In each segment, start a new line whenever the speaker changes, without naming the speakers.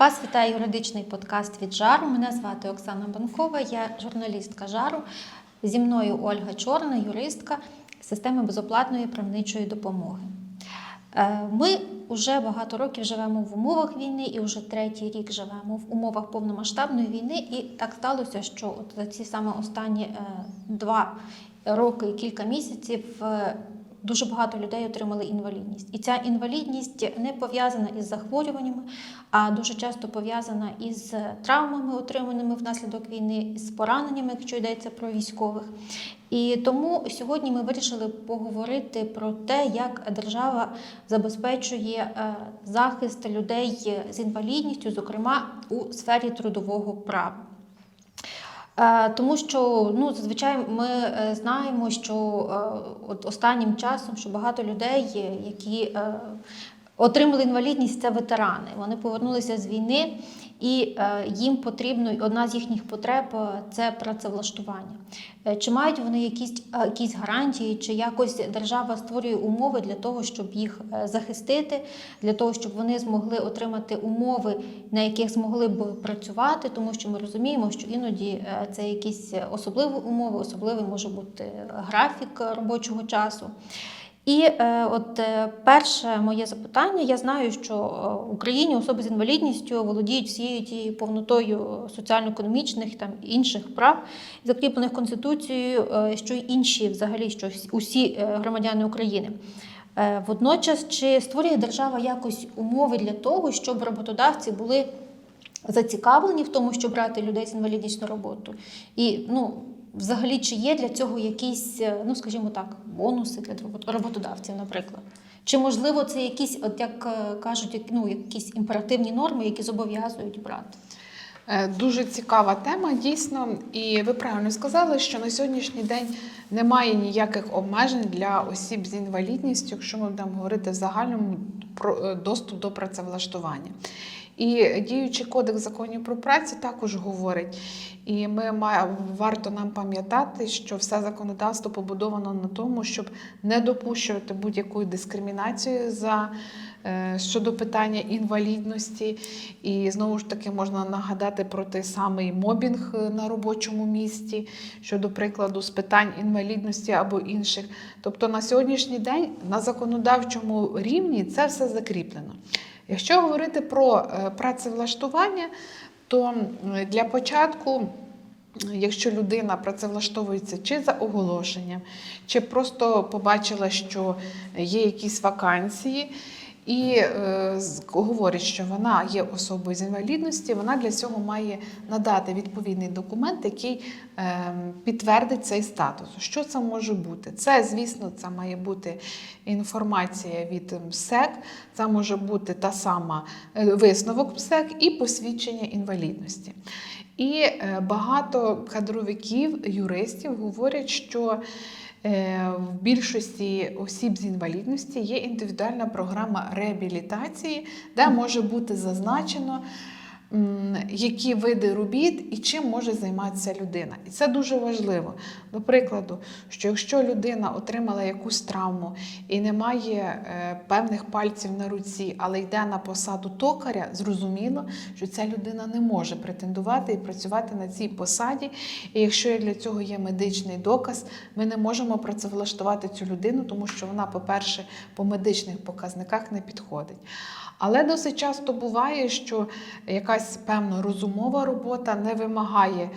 Вас вітає юридичний подкаст від Жару. Мене звати Оксана Банкова, я журналістка Жару. Зі мною Ольга Чорна, юристка системи безоплатної правничої допомоги. Е, Ми вже багато років живемо в умовах війни і вже третій рік живемо в умовах повномасштабної війни. І так сталося, що от за ці саме останні е, два роки і кілька місяців е, дуже багато людей отримали інвалідність. І ця інвалідність не пов'язана із захворюваннями, а дуже часто пов'язана із травмами, отриманими внаслідок війни, з пораненнями, якщо йдеться про військових. І тому сьогодні ми вирішили поговорити про те, як держава забезпечує е, захист людей з інвалідністю, зокрема у сфері трудового права. Е, Тому що ну, зазвичай ми е, знаємо, що е, от останнім часом що багато людей, які отримали інвалідність, це ветерани. Вони повернулися з війни, і е, їм потрібно одна з їхніх потреб е, це працевлаштування. Е, Чи мають вони якісь, якісь гарантії, чи якось держава створює умови для того, щоб їх захистити, для того, щоб вони змогли отримати умови, на яких змогли б працювати, тому що ми розуміємо, що іноді це якісь особливі умови, особливий може бути графік робочого часу. І е, от е, перше моє запитання: я знаю, що е, в Україні особи з інвалідністю володіють всією тією повнотою соціально-економічних там інших прав, закріплених Конституцією, е, що й інші, взагалі, що усі е, громадяни України. Е, Водночас, чи створює держава якось умови для того, щоб роботодавці були зацікавлені в тому, щоб брати людей з інвалідністю на роботу? І ну, взагалі, чи є для цього якісь, е, ну скажімо так, бонуси для роботодавців, наприклад? Чи можливо це якісь, от як е, кажуть, ну, якісь імперативні норми, які зобов'язують брати?
Е, Дуже цікава тема, дійсно, і ви правильно сказали, що на сьогоднішній день немає ніяких обмежень для осіб з інвалідністю, якщо ми будемо говорити в загальному про доступ до працевлаштування. І діючий кодекс законів про працю також говорить. І ми маємо варто нам пам'ятати, що все законодавство побудовано на тому, щоб не допущувати будь-якої дискримінації за е, щодо питання інвалідності. І знову ж таки можна нагадати про той самий мобінг е, на робочому місці, щодо прикладу з питань інвалідності або інших. Тобто на сьогоднішній день на законодавчому рівні це все закріплено. Якщо говорити про е, працевлаштування, то для початку. Якщо людина працевлаштовується чи за оголошенням, чи просто побачила, що є якісь вакансії, і е, говорить, що вона є особою з інвалідності, вона для цього має надати відповідний документ, який е, підтвердить цей статус. Що це може бути? Це, звісно, це має бути інформація від МСЕК, це може бути та сама е, висновок МСЕК і посвідчення інвалідності. І е, багато кадровиків, юристів говорять, що в більшості осіб з інвалідності є індивідуальна програма реабілітації, де може бути зазначено, які види робіт і чим може займатися людина. І це дуже важливо. До прикладу, що якщо людина отримала якусь травму і не має е, певних пальців на руці, але йде на посаду токаря, зрозуміло, що ця людина не може претендувати і працювати на цій посаді. І якщо для цього є медичний доказ, ми не можемо працевлаштувати цю людину, тому що вона, по-перше, по медичних показниках не підходить. Але досить часто буває, що якась певна розумова робота не вимагає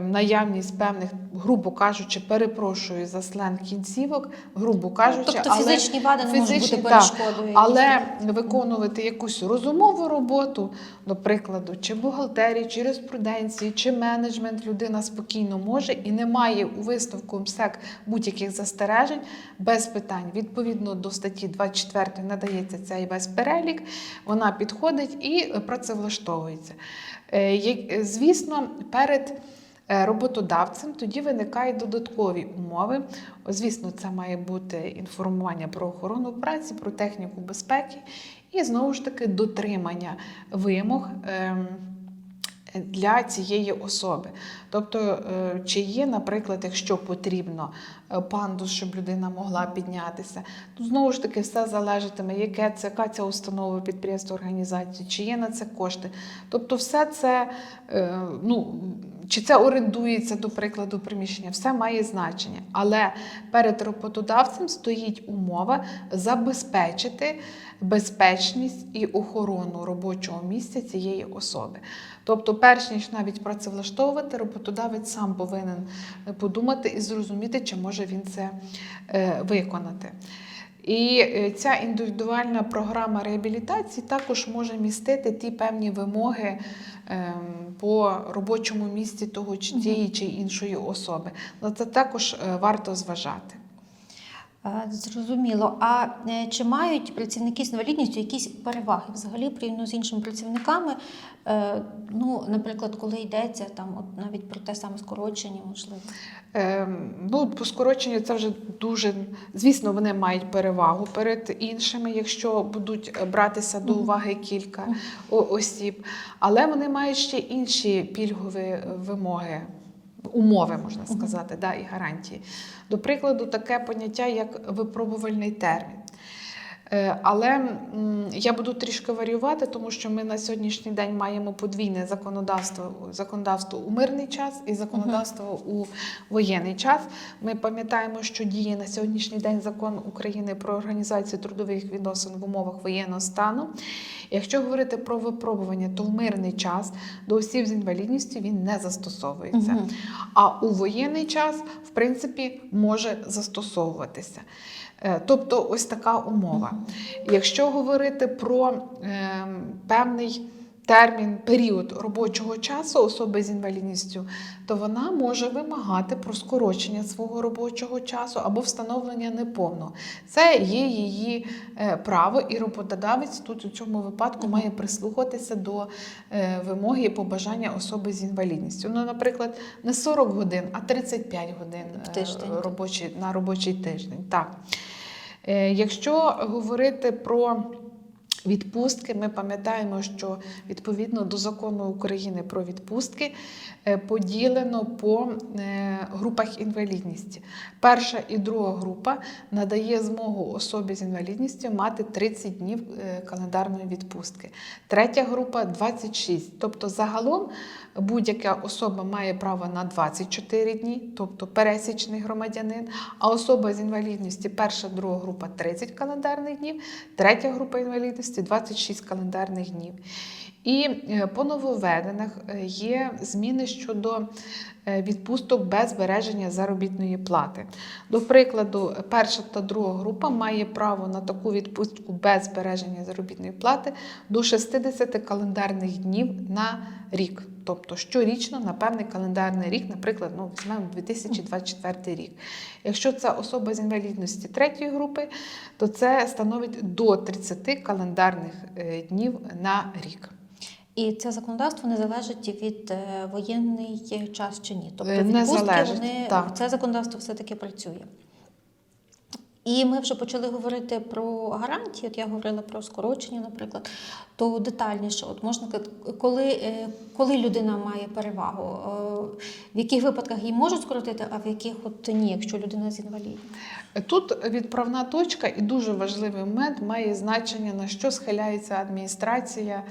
наявність певних, грубо кажучи, перепрошую за сленг кінцівок, грубо кажучи,
Тобто
але
фізичні вади не можуть бути перешкодою.
Але виконувати якусь розумову роботу, до прикладу, чи бухгалтерії, чи юриспруденції, чи менеджмент людина спокійно може і не має у висновку МСЕК будь-яких застережень без питань. Відповідно до статті 24 надається цей весь перелік, вона підходить і працевлаштовується. Е, Звісно, перед е, роботодавцем тоді виникають додаткові умови. Звісно, це має бути інформування про охорону праці, про техніку безпеки і знову ж таки дотримання вимог. ем, е, для цієї особи. Тобто, е, чи є, наприклад, якщо потрібно е, пандус, щоб людина могла піднятися, то знову ж таки все залежатиме, яке це, яка ця установа, підприємство, організація, чи є на це кошти. Тобто, все це, е, ну, чи це орендується, до прикладу, приміщення, все має значення. Але перед роботодавцем стоїть умова забезпечити безпечність і охорону робочого місця цієї особи. Тобто, перш ніж навіть працевлаштовувати, роботодавець сам повинен подумати і зрозуміти, чи може він це е, виконати. І е, ця індивідуальна програма реабілітації також може містити ті певні вимоги ем, по робочому місці того чи тієї чи іншої особи. На це також е, варто зважати.
Е, Зрозуміло. А е, чи мають працівники з інвалідністю якісь переваги взагалі порівняно з іншими працівниками? Е, Ну, наприклад, коли йдеться там, от навіть про те саме скорочення, можливо.
Ем, Ну, по скороченню це вже дуже. Звісно, вони мають перевагу перед іншими, якщо будуть е, братися до уваги кілька осіб. Але вони мають ще інші пільгові е, вимоги, умови, можна сказати, да, і гарантії. До прикладу, таке поняття, як випробувальний термін. Е, Але я буду трішки варіювати, тому що ми на сьогоднішній день маємо подвійне законодавство, законодавство у мирний час і законодавство у воєнний час. Ми пам'ятаємо, що діє на сьогоднішній день закон України про організацію трудових відносин в умовах воєнного стану. Якщо говорити про випробування, то в мирний час до осіб з інвалідністю він не застосовується. А у воєнний час, в принципі, може застосовуватися. Е, Тобто, ось така умова. Якщо говорити про е, певний термін, період робочого часу особи з інвалідністю, то вона може вимагати про скорочення свого робочого часу або встановлення неповного. Це є її е, право, і роботодавець тут у цьому випадку має прислухатися до е, вимоги і побажання особи з інвалідністю. Ну, наприклад, не 40 годин, а 35 годин е, робочий, на робочий тиждень. Так. Е, Якщо говорити про відпустки, ми пам'ятаємо, що відповідно до закону України про відпустки е, поділено по е, групах інвалідності. Перша і друга група надає змогу особі з інвалідністю мати 30 днів календарної відпустки. Третя група 26. Тобто загалом будь-яка особа має право на 24 дні, тобто пересічний громадянин, а особа з інвалідності перша, друга група 30 календарних днів, третя група інвалідності 26 календарних днів. І е, по нововведеннях е, є зміни щодо е, відпусток без збереження заробітної плати. До прикладу, перша та друга група має право на таку відпустку без збереження заробітної плати до 60 календарних днів на рік. Тобто щорічно на певний календарний рік, наприклад, ну, візьмемо 2024 рік. Якщо це особа з інвалідності третьої групи, то це становить до 30 календарних е, днів на рік.
І це законодавство не залежить від е, воєнний час чи ні. Тобто
Е, не
відпустки
залежить,
вони
так.
це законодавство все-таки працює. І ми вже почали говорити про гарантії. От я говорила про скорочення, наприклад, то детальніше, от можна коли, е, коли людина має перевагу, е, в яких випадках її можуть скоротити, а в яких от ні, якщо людина з інвалідністю.
Тут відправна точка і дуже важливий момент має значення, на що схиляється адміністрація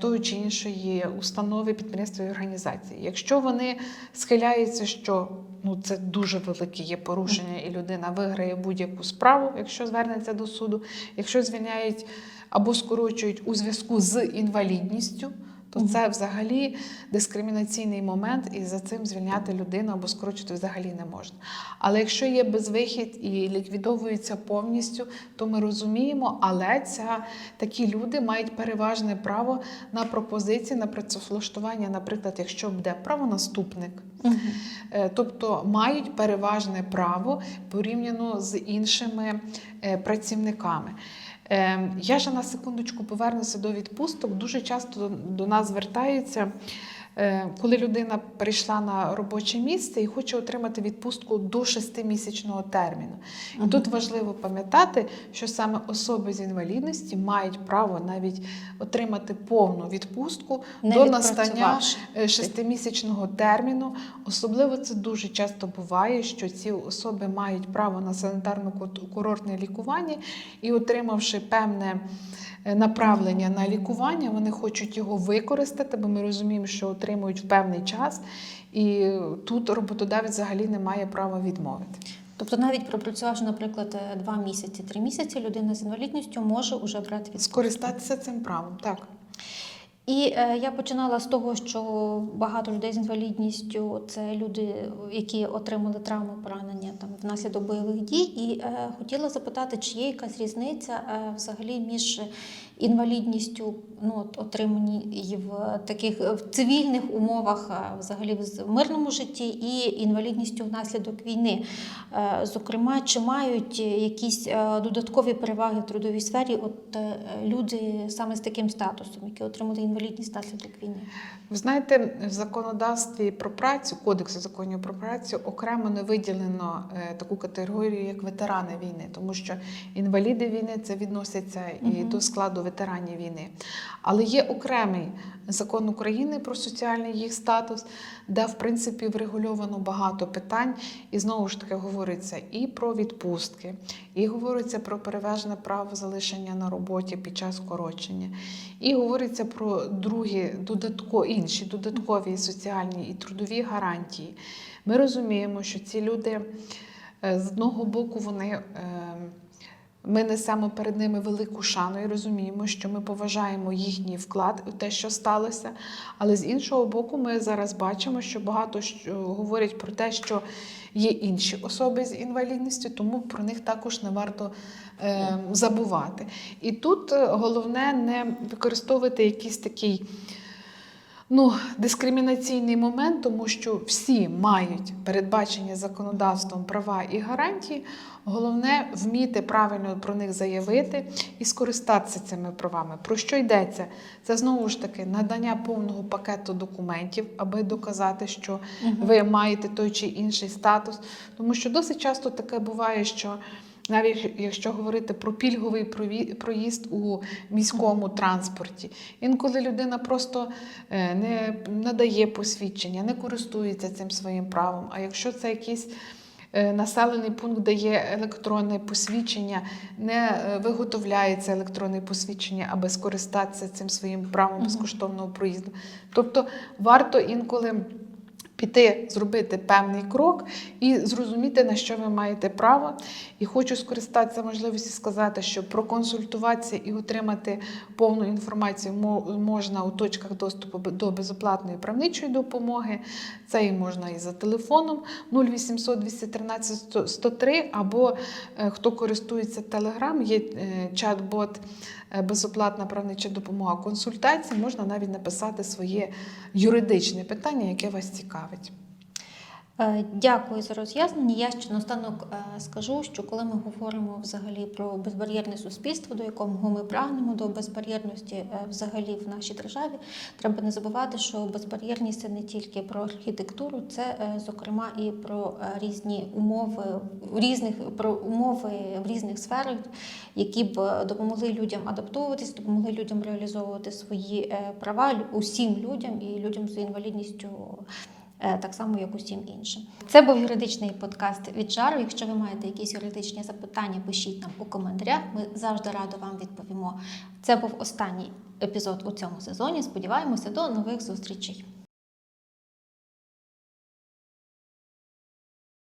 тої чи іншої установи, підприємства і організації. Якщо вони схиляються, що ну, це дуже велике є порушення, і людина виграє будь-яку справу, якщо звернеться до суду, якщо звільняють або скорочують у зв'язку з інвалідністю. То
Мгм.
це взагалі дискримінаційний момент, і за цим звільняти людину або скорочувати взагалі не можна. Але якщо є безвихід і ліквідовується повністю, то ми розуміємо, але ця, такі люди мають переважне право на пропозиції, на працевлаштування, наприклад, якщо буде правонаступник. Е, Тобто мають переважне право порівняно з іншими е, працівниками. Е, Я ще на секундочку повернуся до відпусток. Дуже часто до нас звертаються коли людина перейшла на робоче місце і хоче отримати відпустку до 6-місячного терміну. І тут важливо пам'ятати, що саме особи з інвалідності мають право навіть отримати повну відпустку
Не
до настання е, шестимісячного терміну. Особливо це дуже часто буває, що ці особи мають право на санітарно-курортне лікування і, отримавши певне е, направлення на лікування, вони хочуть його використати, бо ми розуміємо, що отримують в певний час, і тут роботодавець взагалі не має права відмовити.
Тобто, навіть пропрацювавши, наприклад, е, два місяці, три місяці, людина з інвалідністю може вже брати відпустку.
Скористатися цим правом, так.
І е, я починала з того, що багато людей з інвалідністю це люди, які отримали травми, поранення там внаслідок бойових дій. І е, хотіла запитати, чи є якась різниця е, взагалі між інвалідністю, ну от отриманій в таких в цивільних умовах, взагалі в мирному житті, і інвалідністю внаслідок війни. Е, Зокрема, чи мають якісь е, додаткові переваги в трудовій сфері, от е, люди саме з таким статусом, які отримали інвалідність внаслідок війни?
Ви знаєте, в законодавстві про працю, кодексу законів про працю, окремо не виділено таку категорію, як ветерани війни, тому що інваліди війни це відносяться і
Мгм.
до складу ветеранів війни. Але є окремий закон України про соціальний їх статус, де в принципі врегульовано багато питань, і знову ж таки говориться і про відпустки, і говориться про переважне право залишення на роботі під час скорочення, і говориться про другі додатко, інші додаткові соціальні і трудові гарантії. Ми розуміємо, що ці люди е, з одного боку вони. Е, Ми несемо перед ними велику шану і розуміємо, що ми поважаємо їхній вклад у те, що сталося. Але з іншого боку, ми зараз бачимо, що багато що говорять про те, що є інші особи з інвалідністю, тому про них також не варто е, забувати. І тут е, головне не використовувати якийсь такий. Ну, дискримінаційний момент, тому що всі мають передбачені законодавством права і гарантії. Головне вміти правильно про них заявити і скористатися цими правами. Про що йдеться? Це знову ж таки надання повного пакету документів, аби доказати, що ви маєте той чи інший статус. Тому що досить часто таке буває, що навіть якщо говорити про пільговий проїзд у міському транспорті, інколи людина просто е, не надає посвідчення, не користується цим своїм правом. А якщо це якийсь е, населений пункт, де є електронне посвідчення, не е, виготовляється електронне посвідчення, аби скористатися цим своїм правом безкоштовного проїзду. Тобто варто інколи. Піти, зробити певний крок і зрозуміти, на що ви маєте право. І хочу скористатися можливістю сказати, що проконсультуватися і отримати повну інформацію можна у точках доступу до безоплатної правничої допомоги. Це і можна і за телефоном 0800 213 100 103, або хто користується Telegram, є чат-бот безоплатна правнича допомога консультації. Можна навіть написати своє юридичне питання, яке вас цікавить.
Е, Дякую за роз'яснення. Я ще наостанок е, скажу, що коли ми говоримо взагалі про безбар'єрне суспільство, до якого ми прагнемо, до безбар'єрності е, взагалі в нашій державі, треба не забувати, що безбар'єрність це не тільки про архітектуру, це зокрема і про різні умови в різних про умови в різних сферах, які б допомогли людям адаптовуватись, допомогли людям реалізовувати свої права усім людям і людям з інвалідністю. Е, Так само, як усім іншим. Це був юридичний подкаст від жару. Якщо ви маєте якісь юридичні запитання, пишіть нам у коментарях. Ми завжди радо вам відповімо. Це був останній епізод у цьому сезоні. Сподіваємося, до нових зустрічей.